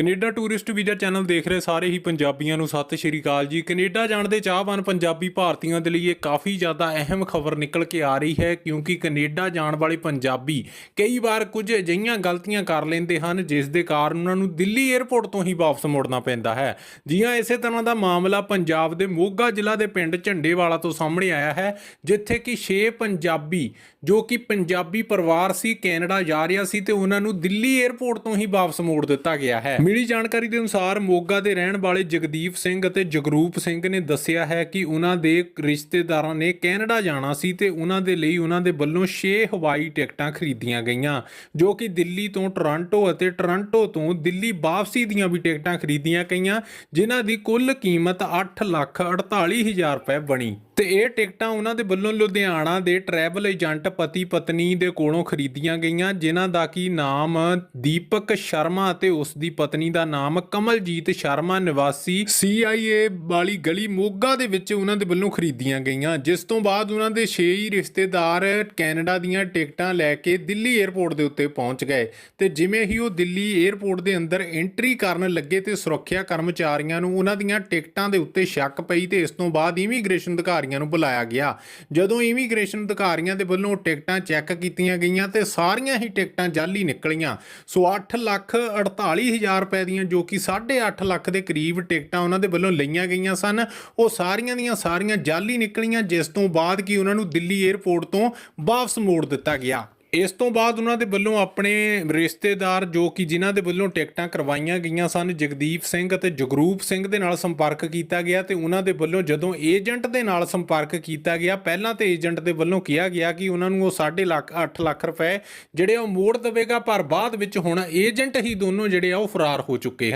Canada tourist visa channel ਦੇਖ ਰਹੇ ਸਾਰੇ ਹੀ ਪੰਜਾਬੀਆਂ ਨੂੰ। ਸਤਿ ਸ਼੍ਰੀ ਅਕਾਲ ਜੀ। ਕੈਨੇਡਾ ਜਾਣ ਦੇ ਚਾਹਵਾਨ ਪੰਜਾਬੀ ਭਾਰਤੀਆਂ ਦੇ ਲਈ ਇਹ ਕਾਫੀ ਜ਼ਿਆਦਾ ਅਹਿਮ ਖਬਰ ਨਿਕਲ ਕੇ ਆ ਰਹੀ ਹੈ, ਕਿਉਂਕਿ ਕੈਨੇਡਾ ਜਾਣ ਵਾਲੇ ਪੰਜਾਬੀ ਕਈ ਵਾਰ ਕੁਝ ਅਜਿਹੀਆਂ ਗਲਤੀਆਂ ਕਰ ਲੈਂਦੇ ਹਨ, ਜਿਸ ਦੇ ਕਾਰਨ ਉਹਨਾਂ ਨੂੰ ਦਿੱਲੀ 에ਅਰਪੋਰਟ ਤੋਂ ਹੀ ਵਾਪਸ ਮੁੜਨਾ ਪੈਂਦਾ ਹੈ। ਜੀ ਇਸੇ ਤਰ੍ਹਾਂ ਦਾ ਮਾਮਲਾ ਪੰਜਾਬ ਦੇ ਮੋਗਾ ਜ਼ਿਲ੍ਹਾ ਦੇ ਪਿੰਡ ਝੰਡੇਵਾਲਾ ਤੋਂ ਸਾਹਮਣੇ ਆਇਆ ਹੈ, ਜਿੱਥੇ ਕਿ 6 ਪੰਜਾਬੀ, ਜੋ ਕਿ ਪੰਜਾਬੀ ਪਰਿਵਾਰ ਸੀ, ਕੈਨੇਡਾ ਜਾ ਰਿਹਾ ਸੀ ਤੇ ਉਹਨਾਂ ਨੂੰ ਦਿੱਲੀ 에ਅਰਪੋਰਟ ਤੋਂ ਹੀ ਵਾਪਸ ਮੋੜ ਦਿੱਤਾ ਗਿਆ ਹੈ। ਮਿਲੀ ਜਾਣਕਾਰੀ ਦੇ ਅਨੁਸਾਰ ਮੋਗਾ ਦੇ ਰਹਿਣ ਵਾਲੇ ਜਗਦੀਪ ਸਿੰਘ ਅਤੇ ਜਗਰੂਪ ਸਿੰਘ ਨੇ ਦੱਸਿਆ ਹੈ ਕਿ ਉਹਨਾਂ ਦੇ ਰਿਸ਼ਤੇਦਾਰਾਂ ਨੇ ਕੈਨੇਡਾ ਜਾਣਾ ਸੀ ਤੇ ਉਹਨਾਂ ਦੇ ਲਈ ਉਹਨਾਂ ਦੇ ਵੱਲੋਂ 6 ਹਵਾਈ ਟਿਕਟਾਂ ਖਰੀਦੀਆਂ ਗਈਆਂ, ਜੋ ਕਿ ਦਿੱਲੀ ਤੋਂ ਟੋਰਾਂਟੋ ਅਤੇ ਟੋਰਾਂਟੋ ਤੋਂ ਦਿੱਲੀ ਵਾਪਸੀ ਦੀਆਂ ਵੀ ਟਿਕਟਾਂ ਖਰੀਦੀਆਂ ਗਈਆਂ, ਜਿਨ੍ਹਾਂ ਦੀ ਕੁੱਲ ਕੀਮਤ 8 ਲੱਖ 48 ਹਜ਼ਾਰ ਰੁਪਏ ਬਣੀ। ਤੇ ਇਹ ਟਿਕਟਾਂ ਉਹਨਾਂ ਦੇ ਵੱਲੋਂ ਲੁਧਿਆਣਾ ਦੇ ਟਰੈਵਲ ਏਜੰਟ ਪਤੀ ਪਤਨੀ ਦੇ ਕੋਲੋਂ ਖਰੀਦੀਆਂ ਗਈਆਂ, ਜਿਨ੍ਹਾਂ ਦਾ ਕੀ ਨਾਮ ਦੀਪਕ ਸ਼ਰਮਾ ਅਤੇ ਉਸ ਦੀ ਪਤਨੀ ਦਾ ਨਾਮ ਕਮਲਜੀਤ ਸ਼ਰਮਾ ਨਿਵਾਸੀ CIA ਵਾਲੀ ਗਲੀ ਮੋਗਾ ਦੇ ਵਿੱਚ ਉਹਨਾਂ ਦੇ ਵੱਲੋਂ ਖਰੀਦੀਆਂ ਗਈਆਂ, ਜਿਸ ਤੋਂ ਬਾਅਦ ਉਹਨਾਂ ਦੇ 6 ਹੀ ਰਿਸ਼ਤੇਦਾਰ ਕੈਨੇਡਾ ਦੀਆਂ ਟਿਕਟਾਂ ਲੈ ਕੇ ਦਿੱਲੀ 에ਅਰਪੋਰਟ ਦੇ ਉੱਤੇ ਪਹੁੰਚ ਗਏ ਤੇ ਜਿਵੇਂ ਹੀ ਉਹ ਦਿੱਲੀ 에ਅਰਪੋਰਟ ਦੇ ਅੰਦਰ ਐਂਟਰੀ ਕਰਨ ਲੱਗੇ ਤੇ ਸੁਰੱਖਿਆ ਕਰਮਚਾਰੀਆਂ ਨੂੰ ਉਹਨਾਂ ਦੀਆਂ ਟਿਕਟਾਂ ਦੇ ਉੱਤੇ ਸ਼ੱਕ ਪਈ ਤੇ ਇਸ ਤੋਂ ਬਾਅਦ ਇਮੀਗ੍ਰੇਸ਼ਨ ਅਧਿਕਾਰੀ ਅਧਿਕਾਰੀਆਂ ਨੂੰ ਬੁਲਾਇਆ ਗਿਆ। ਜਦੋਂ ਇਮੀਗ੍ਰੇਸ਼ਨ ਅਧਿਕਾਰੀਆਂ ਦੇ ਵੱਲੋਂ ਟਿਕਟਾਂ ਚੈੱਕ ਕੀਤੀਆਂ ਗਈਆਂ ਤੇ ਸਾਰੀਆਂ ਹੀ ਟਿਕਟਾਂ ਜਾਲੀ ਨਿਕਲੀਆਂ। ਸੋ 8 ਲੱਖ 48 ਹਜ਼ਾਰ ਰੁਪਏ ਦੀਆਂ ਜੋ ਕਿ 8.5 ਲੱਖ ਦੇ ਕਰੀਬ ਟਿਕਟਾਂ ਉਹਨਾਂ ਦੇ ਵੱਲੋਂ ਲਈਆਂ ਗਈਆਂ ਸਨ, ਉਹ ਸਾਰੀਆਂ ਦੀਆਂ ਸਾਰੀਆਂ ਜਾਲੀ ਨਿਕਲੀਆਂ, ਜਿਸ ਤੋਂ ਬਾਅਦ ਕਿ ਉਹਨਾਂ ਨੂੰ ਦਿੱਲੀ 에ਅਰਪੋਰਟ ਤੋਂ ਵਾਪਸ ਮੋੜ ਦਿੱਤਾ ਗਿਆ। ਇਸ ਤੋਂ ਬਾਅਦ ਉਹਨਾਂ ਦੇ ਵੱਲੋਂ ਆਪਣੇ ਰਿਸ਼ਤੇਦਾਰ ਜੋ ਕਿ ਜਿਨ੍ਹਾਂ ਦੇ ਵੱਲੋਂ ਟਿਕਟਾਂ ਕਰਵਾਈਆਂ ਗਈਆਂ ਸਨ, ਜਗਦੀਪ ਸਿੰਘ ਅਤੇ ਜਗਰੂਪ ਸਿੰਘ ਦੇ ਨਾਲ ਸੰਪਰਕ ਕੀਤਾ ਗਿਆ ਤੇ ਉਹਨਾਂ ਦੇ ਵੱਲੋਂ ਜਦੋਂ ਏਜੰਟ ਦੇ ਨਾਲ ਸੰਪਰਕ ਕੀਤਾ ਗਿਆ, ਪਹਿਲਾਂ ਤੇ ਏਜੰਟ ਦੇ ਵੱਲੋਂ ਕਿਹਾ ਗਿਆ ਕਿ ਉਹਨਾਂ ਨੂੰ ਉਹ 8.5 ਲੱਖ 8 ਲੱਖ ਰੁਪਏ ਜਿਹੜੇ ਉਹ ਮੋੜ ਦੇਵੇਗਾ, ਪਰ ਬਾਅਦ ਵਿੱਚ ਹੁਣ ਏਜੰਟ ਹੀ ਦੋਨੋਂ ਜਿਹੜੇ ਆ ਉਹ ਫਰਾਰ ਹੋ ਚੁੱਕੇ ਹਨ।